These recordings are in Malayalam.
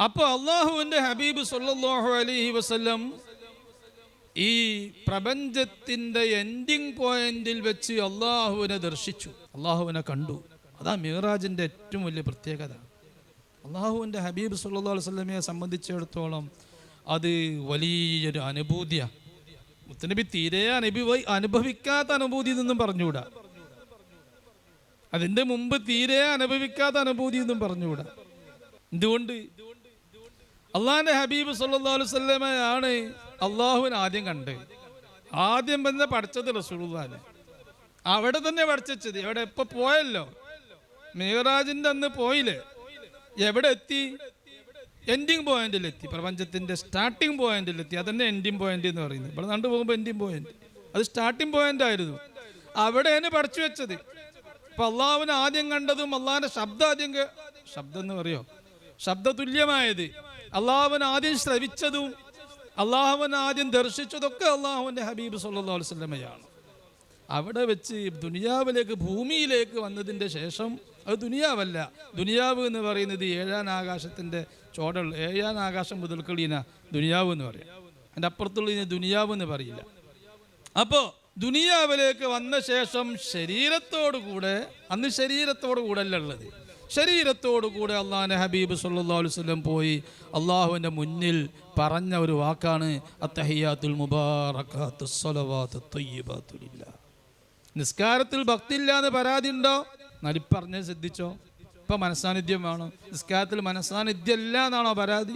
അപ്പോൾ അള്ളാഹുവിന്റെ ഹബീബ് സല്ലാഹു അലൈഹി വസല്ലം ഈ പ്രപഞ്ചത്തിന്റെ എൻഡിങ് പോയിന്റിൽ വെച്ച് അള്ളാഹുവിനെ ദർശിച്ചു. അള്ളാഹുവിനെ കണ്ടു. അതാ മിറാജിന്റെ ഏറ്റവും വലിയ പ്രത്യേകത. അള്ളാഹുവിന്റെ ഹബീബ് സല്ലാ അലൈഹി വസല്ലമയെ സംബന്ധിച്ചിടത്തോളം അത് വലിയൊരു അനുഭൂതിയാണ് മുത്തനബി തീരെ അനുഭവ അനുഭവിക്കാത്ത അനുഭൂതി എന്നും പറഞ്ഞുകൂടാ. അതിന്റെ മുമ്പ് തീരെ അനുഭവിക്കാത്ത അനുഭൂതി എന്നും പറഞ്ഞുകൂടാ. എന്തുകൊണ്ട്? അള്ളാഹിന്റെ ഹബീബ് സല്ലല്ലാഹു അലൈഹി വസല്ലമയാണ് അള്ളാഹുവിനെ ആദ്യം കണ്ട്. ആദ്യം വന്ന് പഠിച്ചത് റസൂലുള്ളാഹിനെ അവിടെ തന്നെ പഠിച്ചത്. എവിടെ? ഇപ്പൊ പോയല്ലോ. മീറാജിന്റെ അന്ന് പോയില്ലേ? എവിടെ എത്തി? എൻഡിങ് പോയിന്റിൽ എത്തി. പ്രപഞ്ചത്തിന്റെ സ്റ്റാർട്ടിംഗ് പോയിന്റിൽ എത്തി. അതന്നെ എൻഡിങ് പോയിന്റ് എന്ന് പറയുന്നത്. ഇവിടെ കണ്ടു പോകുമ്പോൾ എൻഡിങ് പോയിന്റ് അത് സ്റ്റാർട്ടിംഗ് പോയിന്റ് ആയിരുന്നു. അവിടെയാണ് പഠിച്ചു വെച്ചത്. ഇപ്പൊ അള്ളാഹുവിനെ ആദ്യം കണ്ടതും അള്ളാഹിന്റെ ശബ്ദം ആദ്യം ശബ്ദം എന്ന് പറയോ? ശബ്ദ അള്ളാഹുവിനെ ആദ്യം ശ്രവിച്ചതും അള്ളാഹുവൻ ആദ്യം ദർശിച്ചതൊക്കെ അള്ളാഹുവിന്റെ ഹബീബ് സല്ലാ അലൈഹി വസല്ലമയാണ്. അവിടെ വെച്ച് ദുനിയാവിലേക്ക് ഭൂമിയിലേക്ക് വന്നതിന്റെ ശേഷം അത് ദുനിയാവല്ല. ദുനിയാവ് എന്ന് പറയുന്നത് ഏഴാം ആകാശത്തിന്റെ ചോടൽ ഏഴാം ആകാശം മുതൽക്കുള്ളീന ദുനിയാവ് എന്ന് പറയും. അതിന്റെ അപ്പുറത്തുള്ള ദുനിയാവ് എന്ന് പറയില്ല. അപ്പോൾ ദുനിയാവിലേക്ക് വന്ന ശേഷം ശരീരത്തോടു കൂടെ അന്ന് ശരീരത്തോടു കൂടെ അല്ല ഉള്ളത്. ശരീരത്തോടു കൂടെ അള്ളാഹിന്റെ ഹബീബ് സല്ലല്ലാഹു അലൈഹി വസല്ലം പോയി. അള്ളാഹുവിന്റെ മുന്നിൽ പറഞ്ഞ ഒരു വാക്കാണ് അത്തഹിയാത്തുൽ മുബാറക്കാത്തു നിസ്കാരത്തിൽ ഭക്തിയില്ല എന്ന് പരാതി ഉണ്ടോ? നടിപ്പറഞ്ഞ് ശ്രദ്ധിച്ചോ? ഇപ്പൊ മനസാന്നിധ്യം വേണം. നിസ്കാരത്തിൽ മനസാന്നിധ്യം ഇല്ല എന്നാണോ പരാതി?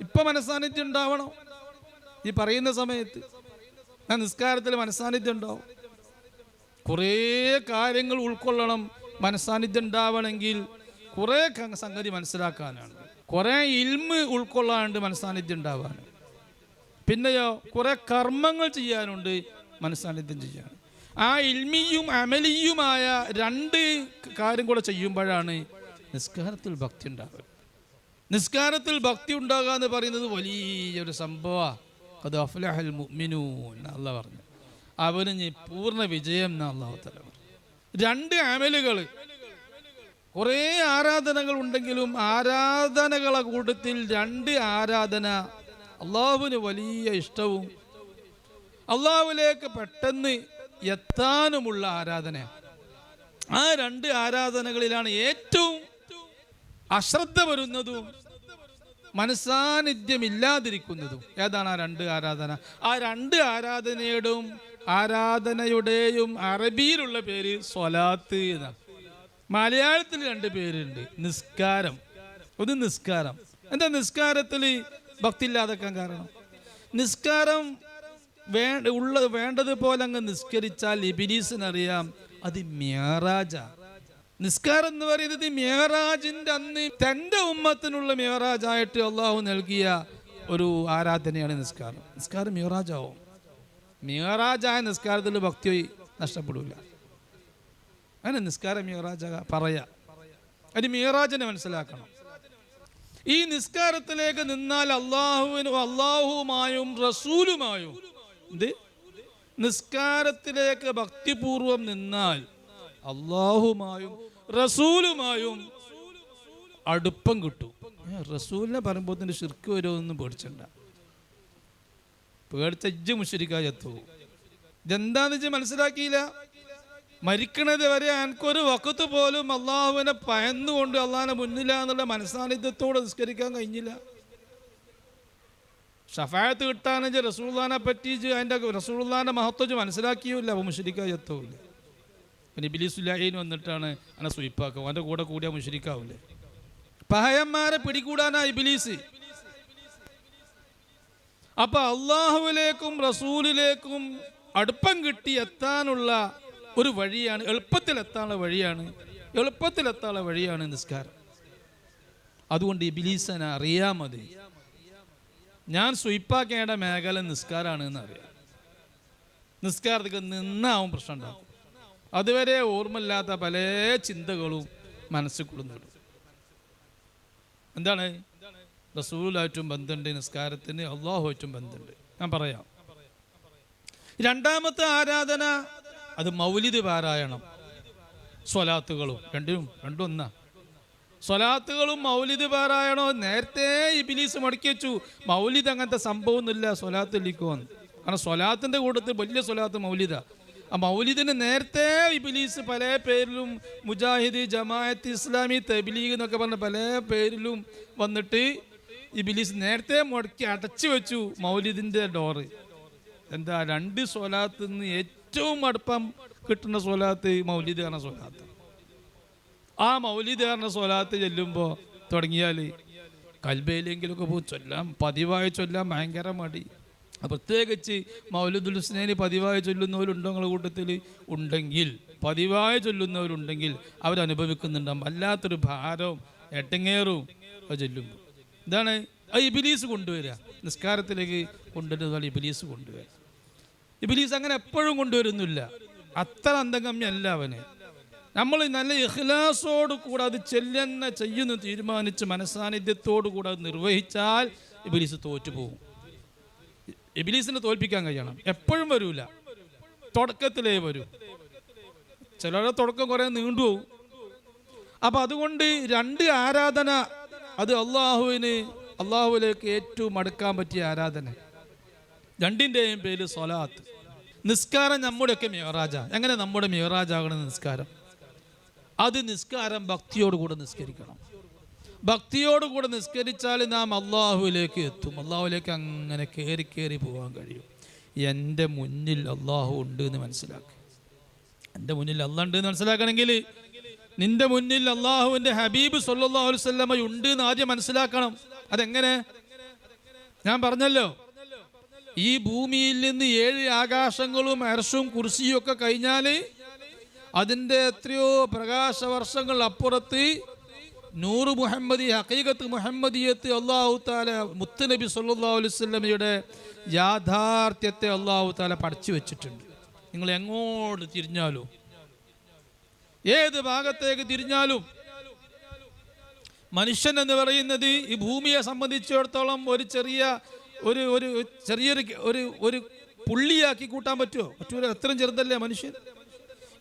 ഇപ്പൊ മനസാന്നിധ്യം ഉണ്ടാവണം. ഈ പറയുന്ന സമയത്ത് ഞാൻ നിസ്കാരത്തിൽ മനസാന്നിധ്യം ഉണ്ടാവും. കുറേ കാര്യങ്ങൾ ഉൾക്കൊള്ളണം. മനസാന്നിധ്യം ഉണ്ടാവണമെങ്കിൽ കുറേ സംഗതി മനസ്സിലാക്കാനാണ്. കുറേ ഇൽമ് ഉൾക്കൊള്ളാനുണ്ട് മനസ്സാന്നിധ്യം ഉണ്ടാവാൻ പിന്നെയോ കുറേ കർമ്മങ്ങൾ ചെയ്യാനുണ്ട് മനസ്സാന്നിധ്യം ചെയ്യാൻ. ആ ഇൽമിയും അമലിയുമായ രണ്ട് കാര്യം കൂടെ ചെയ്യുമ്പോഴാണ് നിസ്കാരത്തിൽ ഭക്തി ഉണ്ടാവുക. നിസ്കാരത്തിൽ ഭക്തി ഉണ്ടാകുക എന്ന് പറയുന്നത് വലിയൊരു സംഭവമാണ് അത് അഫ്ലഹൽ മുഅ്മിനൂൻ അല്ല പറഞ്ഞു അവന് പൂർണ വിജയം എന്നാണ് അള്ളാഹു തല രണ്ട് അമലുകൾ കുറേ ആരാധനകൾ ഉണ്ടെങ്കിലും ആരാധനകളെ കൂട്ടത്തിൽ രണ്ട് ആരാധന അള്ളാഹുവിന് വലിയ ഇഷ്ടവും. അള്ളാഹുവിലേക്ക് പെട്ടെന്ന് എത്താനുമുള്ള ആരാധന. ആ രണ്ട് ആരാധനകളിലാണ് ഏറ്റവും അശ്രദ്ധ വരുന്നതും മനസാന്നിധ്യമില്ലാതിരിക്കുന്നതും ഏതാണ് ആ രണ്ട് ആരാധന? ആ രണ്ട് ആരാധനയുടെയും ആരാധനയുടെയും അറബിയിലുള്ള പേര് സ്വലാത്ത് എന്നാണ്. മലയാളത്തിൽ രണ്ട് പേരുണ്ട്. നിസ്കാരം. ഒന്ന് നിസ്കാരം. എന്താ നിസ്കാരത്തിൽ ഭക്തി ഇല്ലാതെക്കാൻ കാരണം? നിസ്കാരം വേണ്ട ഉള്ള വേണ്ടതുപോലെ അങ്ങ് നിസ്കരിച്ചാൽ ഇബിലീസിനറിയാം അത് മേറാജ നിസ്കാരം എന്ന് പറയുന്നത് മ്യാറാജിന്റെ അന്ന് തന്റെ ഉമ്മത്തിനുള്ള മേറാജായിട്ട് അള്ളാഹു നൽകിയ ഒരു ആരാധനയാണ് നിസ്കാരം. നിസ്കാരം മേറാജാവും മേറാജായ നിസ്കാരത്തിൽ ഭക്തി നഷ്ടപ്പെടില്ല അങ്ങനെ നിസ്കാരം മീറാജ പറയാ. അതിന് മീറാജിനെ മനസ്സിലാക്കണം. ഈ നിസ്കാരത്തിലേക്ക് നിന്നാൽ അള്ളാഹുവിനും അള്ളാഹുവുമായും റസൂലുമായും നിസ്കാരത്തിലേക്ക് ഭക്തിപൂർവം നിന്നാൽ അള്ളാഹുമായും റസൂലുമായും അടുപ്പം കിട്ടും. റസൂലിനെ പറയുമ്പോൾ ഷിർക്ക് വരുമെന്നും പേടിച്ചണ്ട. പേടിച്ച ഇജ്ജ് മുഷരിക്കായി ചത്തു. ഇതെന്താന്ന് വെച്ച് മനസ്സിലാക്കിയില്ല? മരിക്കണത് വരെ എനിക്കൊരു വക്കത്ത് പോലും അള്ളാഹുവിനെ പയന്നുകൊണ്ട് അള്ളാഹിനെ മുന്നില്ല എന്നുള്ള മനസ്സാന്നിധ്യത്തോടെ നിസ്കരിക്കാൻ കഴിഞ്ഞില്ല. ഷഫായത്ത് കിട്ടാനെന്ന് റസൂള്ളാനെ പറ്റി അതിന്റെ റസൂള്ളാന്റെ മഹത്വം മനസ്സിലാക്കിയില്ല. അപ്പോൾ മുഷരിക്കായി എത്തൂല്ല പിന്നെ ബിലിസുല്ലാഹീൻ വന്നിട്ടാണ് അങ്ങനെ സ്വീപ്പാക്കുക. അവന്റെ കൂടെ കൂടിയാൽ മുഷരിക്കാവില്ലേ പഹയന്മാരെ പിടികൂടാനായി ഇബിലീസ്. അപ്പൊ അള്ളാഹുവിലേക്കും റസൂലിലേക്കും അടുപ്പം കിട്ടി എത്താനുള്ള ഒരു വഴിയാണ് എളുപ്പത്തിൽ എത്താനുള്ള വഴിയാണ് എളുപ്പത്തിൽ എത്താനുള്ള വഴിയാണ് നിസ്കാരം. അതുകൊണ്ട് ഈ ബിലീസന അറിയാ മതി ഞാൻ സ്വീപ്പാക്കേണ്ട മേഖല നിസ്കാരമാണ് എന്ന് അറിയാം നിസ്കാരത്തിൽ നിന്നാവും പ്രശ്നം ഉണ്ടാകും അതുവരെ ഓർമ്മയില്ലാത്ത പല ചിന്തകളും മനസ്സിൽ കൊള്ളുന്നുണ്ട് എന്താണ്? റസൂലായിട്ടും ബന്ധമുണ്ട് നിസ്കാരത്തിന് അള്ളാഹുമായിട്ടും ബന്ധമുണ്ട് ഞാൻ പറയാം. രണ്ടാമത്തെ ആരാധന അത് മൗലിദ് പാരായണം. സ്വലാത്തുകളും രണ്ടും രണ്ടും ഒന്നാ സ്വലാത്തുകളും മൗലിദ് പാരായണോ നേരത്തെ ഇബിലീസ് മടക്കി വെച്ചു. മൗലിദ് അങ്ങനത്തെ സംഭവമൊന്നുമില്ല സ്വലാത്തിലിക്കുമെന്ന് കാരണം സ്വലാത്തിന്റെ കൂട്ടത്തിൽ വലിയ സ്വലാത്ത് മൗലിദ. ആ മൗലിദിന് നേരത്തെ ഇബിലീസ് പല പേരിലും മുജാഹിദ് ജമാഅത്ത് ഇസ്ലാമി തബ്ലീഗ് എന്നൊക്കെ പറഞ്ഞ പല പേരിലും വന്നിട്ട് ഇബിലീസ് നേരത്തെ മുടക്കി അടച്ചു വെച്ചു മൗലിദിന്റെ ഡോറ്. എന്താ രണ്ട് സ്വലാത്ത് നിന്ന് ഏറ്റവും അടുപ്പം കിട്ടുന്ന സ്വലാത്ത് മൗലിദ് കാരണ സ്വലാത്ത്. ആ മൗലിദ് കാരണ സ്വലാത്ത് ചെല്ലുമ്പോൾ തുടങ്ങിയാൽ കൽബയിലെങ്കിലൊക്കെ പോയി ചൊല്ലാം പതിവായി ചൊല്ലാം ഭയങ്കര മടി. പ്രത്യേകിച്ച് മൗലിദുൽ ഹുസ്നേന് പതിവായി ചൊല്ലുന്നവരുണ്ടോ നിങ്ങളുടെ കൂട്ടത്തിൽ ഉണ്ടെങ്കിൽ. പതിവായി ചൊല്ലുന്നവരുണ്ടെങ്കിൽ അവരനുഭവിക്കുന്നുണ്ടാവും. വല്ലാത്തൊരു ഭാരവും എട്ടങ്ങേറും ചൊല്ലുമ്പോൾ ഇതാണ് ഇബിലീസ് കൊണ്ടുവരിക. നിസ്കാരത്തിലേക്ക് കൊണ്ടുവരുന്നതാണ് ഇബിലീസ് കൊണ്ടുവരിക. ഇബിലീസ് അങ്ങനെ എപ്പോഴും കൊണ്ടുവരുന്നില്ല. അത്ര അന്തകമ്യല്ല അവന്. നമ്മൾ നല്ല ഇഖ്ലാസോട് കൂടെ അത് ചെല്ലെന്ന ചെയ്യുന്ന തീരുമാനിച്ച് മനസാന്നിധ്യത്തോടു കൂടെ അത് നിർവഹിച്ചാൽ ഇബിലീസ് തോറ്റു പോകും ഇബിലീസിനെ തോൽപ്പിക്കാൻ കഴിയണം. എപ്പോഴും വരൂല. തുടക്കത്തിലേ വരൂ. ചിലരുടെ തുടക്കം കുറേ നീണ്ടുപോകും. അപ്പം അതുകൊണ്ട് രണ്ട് ആരാധന അത് അള്ളാഹുവിന് അള്ളാഹുവിലേക്ക് ഏറ്റവും അടുക്കാൻ പറ്റിയ ആരാധന. രണ്ടിന്റെയും പേര് സ്വലാത്ത്. നിസ്കാരം നമ്മുടെയൊക്കെ മിയറാജ എങ്ങനെ നമ്മുടെ മിയറാജാകണം നിസ്കാരം? അത് നിസ്കാരം ഭക്തിയോടുകൂടെ നിസ്കരിക്കണം. ഭക്തിയോടുകൂടെ നിസ്കരിച്ചാൽ നാം അള്ളാഹുവിലേക്ക് എത്തും. അള്ളാഹുവിലേക്ക് അങ്ങനെ കയറി കയറി പോകാൻ കഴിയും. എന്റെ മുന്നിൽ അള്ളാഹു ഉണ്ട് എന്ന് മനസ്സിലാക്കുക എന്റെ മുന്നിൽ അള്ളാഹ് ഉണ്ട് എന്ന് മനസ്സിലാക്കണമെങ്കിൽ നിന്റെ മുന്നിൽ അള്ളാഹുവിന്റെ ഹബീബ് സല്ലല്ലാഹു അലൈഹി വസല്ലമ ഉണ്ട് എന്ന് ആദ്യം മനസ്സിലാക്കണം. അതെങ്ങനെ? ഞാൻ പറഞ്ഞല്ലോ. ഈ ഭൂമിയിൽ നിന്ന് ഏഴ് ആകാശങ്ങളും അർഷും കുർസിയും ഒക്കെ കഴിഞ്ഞാൽ അതിന്റെ എത്രയോ പ്രകാശവർഷങ്ങൾ അപ്പുറത്ത് നൂറ് മുഹമ്മദി ഹക്കീകത്ത് മുഹമ്മദിയത്ത് അള്ളാഹു താല മുത്തുനബി സല്ലല്ലാഹു അലൈഹി വസല്ലമയുടെ യാഥാർത്ഥ്യത്തെ അള്ളാഹു താല പഠിച്ചു വെച്ചിട്ടുണ്ട്. നിങ്ങൾ എങ്ങോട്ട് തിരിഞ്ഞാലും. ഏത് ഭാഗത്തേക്ക് തിരിഞ്ഞാലും മനുഷ്യൻ എന്ന് പറയുന്നത് ഈ ഭൂമിയെ സംബന്ധിച്ചിടത്തോളം ഒരു ചെറിയ ഒരു ഒരു ചെറിയൊരു ഒരു ഒരു പുള്ളിയാക്കി കൂട്ടാൻ പറ്റുമോ? പറ്റൂല. അത്രയും ചെറുതല്ലേ മനുഷ്യൻ?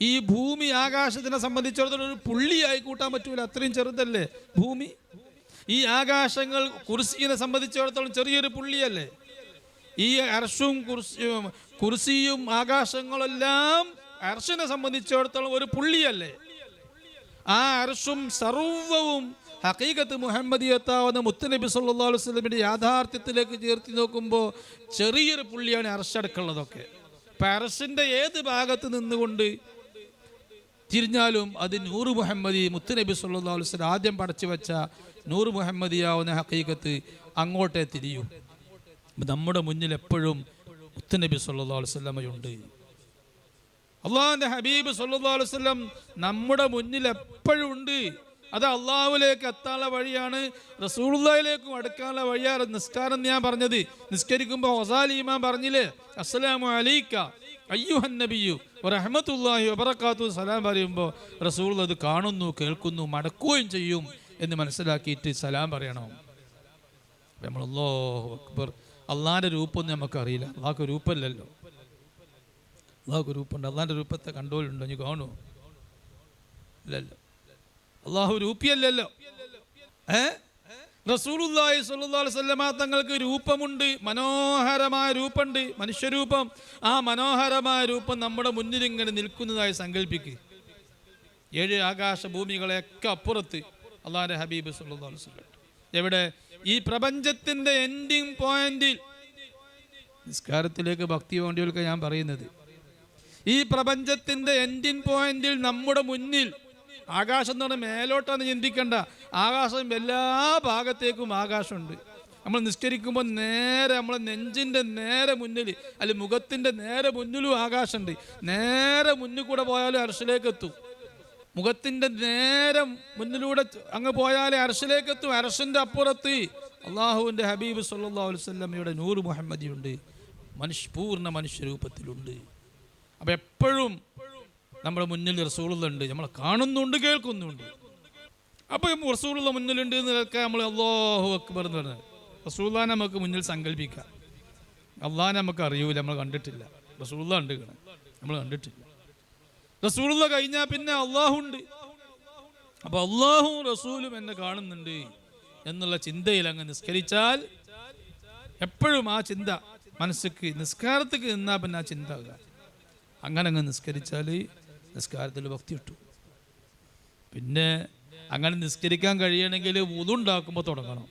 ഈ ഭൂമി ആകാശത്തിനെ സംബന്ധിച്ചിടത്തോളം ഒരു പുള്ളിയായി കൂട്ടാൻ പറ്റൂല. അത്രയും ചെറുതല്ലേ ഭൂമി? ഈ ആകാശങ്ങൾ കുർസിനെ സംബന്ധിച്ചിടത്തോളം ചെറിയൊരു പുള്ളിയല്ലേ? ഈ അർഷും കുർസിയും കുർസിയും ആകാശങ്ങളെല്ലാം അർഷിനെ സംബന്ധിച്ചിടത്തോളം ഒരു പുള്ളിയല്ലേ? ആ അർഷും സർവവും ഹക്കീകത്ത് മുഹമ്മദിയത്താവുന്ന മുത്തനബി സല്ലാ വസല്ലമയുടെ യാഥാർത്ഥ്യത്തിലേക്ക് ചേർത്തി നോക്കുമ്പോൾ ചെറിയൊരു പുള്ളിയാണ് അർഷടക്കുള്ളതൊക്കെ അപ്പം അർഷിന്റെ ഏത് ഭാഗത്ത് നിന്നുകൊണ്ട് തിരിഞ്ഞാലും അത് നൂറ് മുഹമ്മദി മുത്തുനബി സല്ലാ വസ്ലം ആദ്യം പടച്ചു വെച്ച നൂറ് മുഹമ്മദിയാവുന്ന ഹക്കീകത്ത് അങ്ങോട്ടേ തിരിയും. നമ്മുടെ മുന്നിൽ എപ്പോഴും മുത്തുനബി സല്ലാ അലൈഹി അള്ളാഹിന്റെ ഹബീബ് വസല്ലം നമ്മുടെ മുന്നിൽ എപ്പോഴും ഉണ്ട്. അത് അള്ളാഹുലേക്ക് എത്താനുള്ള വഴിയാണ് റസൂലുള്ളാഹിലേക്കും അടുക്കാനുള്ള വഴിയാണ് നിസ്കാരം ഞാൻ പറഞ്ഞത്. നിസ്കരിക്കുമ്പോൾ ഹൊസാലി ഇമാം പറഞ്ഞില്ലേ അസ്സലാമു അലൈക്ക അയ്യുഹൻ നബിയു റഹ്മത്തുല്ലാഹി വബറക്കാത്തു സലാം പറയുമ്പോൾ റസൂൾ അത് കാണുന്നു കേൾക്കുന്നു മടക്കുകയും ചെയ്യും എന്ന് മനസ്സിലാക്കിയിട്ട് സലാം പറയണം. നമ്മൾ അല്ലാഹു അക്ബർ അള്ളാഹിന്റെ രൂപമൊന്നും നമുക്കറിയില്ല. അള്ളാഹ്ക്ക് രൂപമില്ലല്ലോ. അള്ളാഹു രൂപമുണ്ട് അള്ളാഹിന്റെ രൂപത്തെ കണ്ടോലുണ്ടോ? നീ കാണുമോ ഇല്ലല്ലോ. അള്ളാഹു രൂപിയല്ലല്ലോ. ഏ? റസൂലുള്ളാഹി സ്വല്ലല്ലാഹു വസല്ലമ തങ്ങൾക്ക് രൂപമുണ്ട്. മനോഹരമായ രൂപമുണ്ട്. മനുഷ്യരൂപം. ആ മനോഹരമായ രൂപം നമ്മുടെ മുന്നിൽ ഇങ്ങനെ നിൽക്കുന്നതായി സങ്കല്പിക്കുക ഏഴ് ആകാശ ഭൂമികളെയൊക്കെ അപ്പുറത്ത് അള്ളാഹിന്റെ ഹബീബ് സല്ലല്ലാഹു അലൈഹി എവിടെ? ഈ പ്രപഞ്ചത്തിന്റെ എൻഡിങ് പോയിന്റിൽ നിസ്കാരത്തിലേക്ക് ഭക്തി വേണ്ടിയവർക്ക് ഞാൻ പറയുന്നത്. ഈ പ്രപഞ്ചത്തിന്റെ എൻഡിൻ പോയിന്റിൽ നമ്മുടെ മുന്നിൽ ആകാശം എന്ന് പറഞ്ഞാൽ മേലോട്ടാണ് ചിന്തിക്കേണ്ട. ആകാശം എല്ലാ ഭാഗത്തേക്കും ആകാശമുണ്ട്. നമ്മൾ നിസ്കരിക്കുമ്പോൾ നേരെ നമ്മളെ നെഞ്ചിന്റെ നേരെ മുന്നിൽ അല്ലെ മുഖത്തിന്റെ നേരെ മുന്നിലും ആകാശമുണ്ട്. നേരെ മുന്നിൽ കൂടെ പോയാലും അർഷിലേക്ക് എത്തും. മുഖത്തിന്റെ നേരെ മുന്നിലൂടെ അങ്ങ് പോയാലേ അർഷിലേക്ക് എത്തും. അർഷിന്റെ അപ്പുറത്ത് അള്ളാഹുവിന്റെ ഹബീബ് സല്ലാ അലൈഹി വസല്ലമയുടെ നൂറ് മുഹമ്മദിയുണ്ട്. മനുഷ്യ പൂർണ മനുഷ്യരൂപത്തിലുണ്ട് അപ്പം എപ്പോഴും നമ്മുടെ മുന്നിൽ റസൂളുണ്ട് നമ്മളെ കാണുന്നുണ്ട് കേൾക്കുന്നുണ്ട്. അപ്പം റസൂലുള്ള മുന്നിലുണ്ട് എന്ന് കേൾക്കാൻ നമ്മൾ അള്ളാഹു അക്ബർ എന്ന് പറഞ്ഞത് റസൂല്ലാനെ നമുക്ക് മുന്നിൽ സങ്കല്പിക്കാം. അള്ളാഹിനെ നമുക്ക് അറിയൂല നമ്മൾ കണ്ടിട്ടില്ല. റസൂള്ള ഉണ്ട് നമ്മൾ കണ്ടിട്ടില്ല. റസൂള്ള കഴിഞ്ഞാൽ പിന്നെ അള്ളാഹു ഉണ്ട്. അപ്പോൾ അള്ളാഹും റസൂലും എന്നെ കാണുന്നുണ്ട് എന്നുള്ള ചിന്തയിൽ അങ്ങ് നിസ്കരിച്ചാൽ എപ്പോഴും ആ ചിന്ത മനസ്സിക്ക് നിസ്കാരത്തേക്ക് നിന്നാ പിന്നെ ആ ചിന്ത. അങ്ങനെ അങ്ങ് നിസ്കരിച്ചാൽ നിസ്കാരത്തിൽ ഭക്തി കിട്ടും പിന്നെ അങ്ങനെ നിസ്കരിക്കാൻ കഴിയണമെങ്കിൽ വുതുണ്ടാക്കുമ്പോൾ തുടങ്ങണം.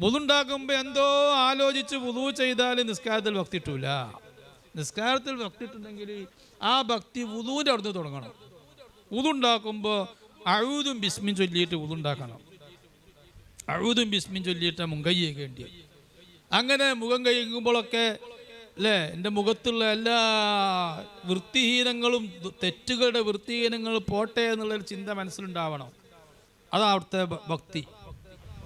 വുതുണ്ടാക്കുമ്പോൾ എന്തോ ആലോചിച്ച് വുതു ചെയ്താൽ നിസ്കാരത്തിൽ ഭക്തി കിട്ടൂല നിസ്കാരത്തിൽ ഭക്തി ഇട്ടുണ്ടെങ്കിൽ ആ ഭക്തി വുതുവിന്റെ അടുത്ത് തുടങ്ങണം. വുതുണ്ടാക്കുമ്പോൾ അഴുതും ബിസ്മിൻ ചൊല്ലിയിട്ട് വുതുണ്ടാക്കണം. അഴുതും ബിസ്മിൻ ചൊല്ലിയിട്ട് മുൻകൈ ചെയ്യേണ്ടി അങ്ങനെ മുഖം കഴിക്കുമ്പോഴൊക്കെ അല്ലേ എന്റെ മുഖത്തുള്ള എല്ലാ വൃത്തിഹീനങ്ങളും തെറ്റുകളുടെ വൃത്തിഹീനങ്ങൾ പോട്ടെ എന്നുള്ളൊരു ചിന്ത മനസ്സിലുണ്ടാവണം. അതാ അവിടുത്തെ ഭക്തി.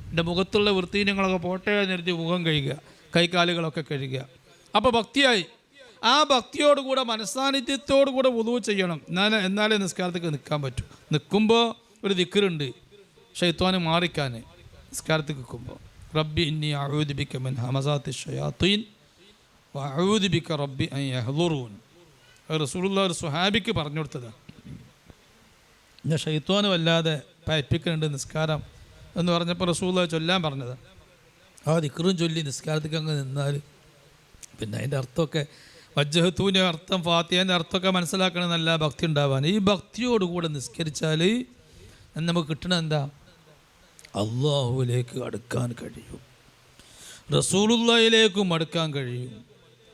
എന്റെ മുഖത്തുള്ള വൃത്തിഹീനങ്ങളൊക്കെ പോട്ടെ എന്ന് കരുതി മുഖം കഴുകുക കൈകാലുകളൊക്കെ കഴുകുക. അപ്പോൾ ഭക്തിയായി. ആ ഭക്തിയോടുകൂടെ മനസ്സാന്നിധ്യത്തോടുകൂടെ ഉതവ് ചെയ്യണം. എന്നാലേ എന്നാലേ നിസ്കാരത്തേക്ക് നിൽക്കാൻ പറ്റൂ. നിൽക്കുമ്പോൾ ഒരു ദിക്കറുണ്ട് ഷെയ്ത്വാന് മാറിക്കാൻ നിസ്കാരത്തേക്ക് നിൽക്കുമ്പോൾ റബ്ബി ഇന്നി ആയോധിപ്പിക്കമൻ മിൻ ഹമസാത്തി ഷയാത്തീൻ വഅഊദിബിക്ക റബ്ബി അത് റസൂലുള്ള സുഹാബിക്ക് പറഞ്ഞു കൊടുത്തതാണ് പിന്നെ ഷെയ്ത്വാന് വല്ലാതെ പയപ്പിക്കുന്നുണ്ട് നിസ്കാരം എന്ന് പറഞ്ഞപ്പോൾ റസൂള്ള ചൊല്ലാൻ പറഞ്ഞത്. ആ ദിക്കറും ചൊല്ലി നിസ്കാരത്തേക്ക് അങ്ങ് നിന്നാൽ പിന്നെ അതിന്റെ അർത്ഥമൊക്കെ വജ്ജഹത്തൂന്റെ അർത്ഥം ഫാത്തിയേന്റെ അർത്ഥമൊക്കെ മനസ്സിലാക്കണം നല്ല ഭക്തി ഉണ്ടാവാൻ. ഈ ഭക്തിയോടുകൂടെ നിസ്കരിച്ചാൽ നമുക്ക് കിട്ടണ എന്താ? അള്ളാഹുവിലേക്ക് അടുക്കാൻ കഴിയും. റസൂലുള്ളയിലേക്കും അടുക്കാൻ കഴിയും.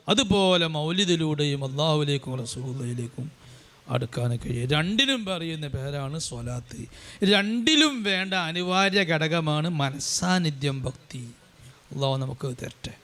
അതുപോലെ മൗലിദിലൂടെയും അള്ളാഹുലേക്കും റസൂലയിലേക്കും അടുക്കാൻ കഴിയും. രണ്ടിനും പറയുന്ന പേരാണ് സ്വലാത്ത്. രണ്ടിലും വേണ്ട അനിവാര്യ ഘടകമാണ് മനസ്സാന്നിധ്യം ഭക്തി. അള്ളാഹു നമുക്ക് തരട്ടെ.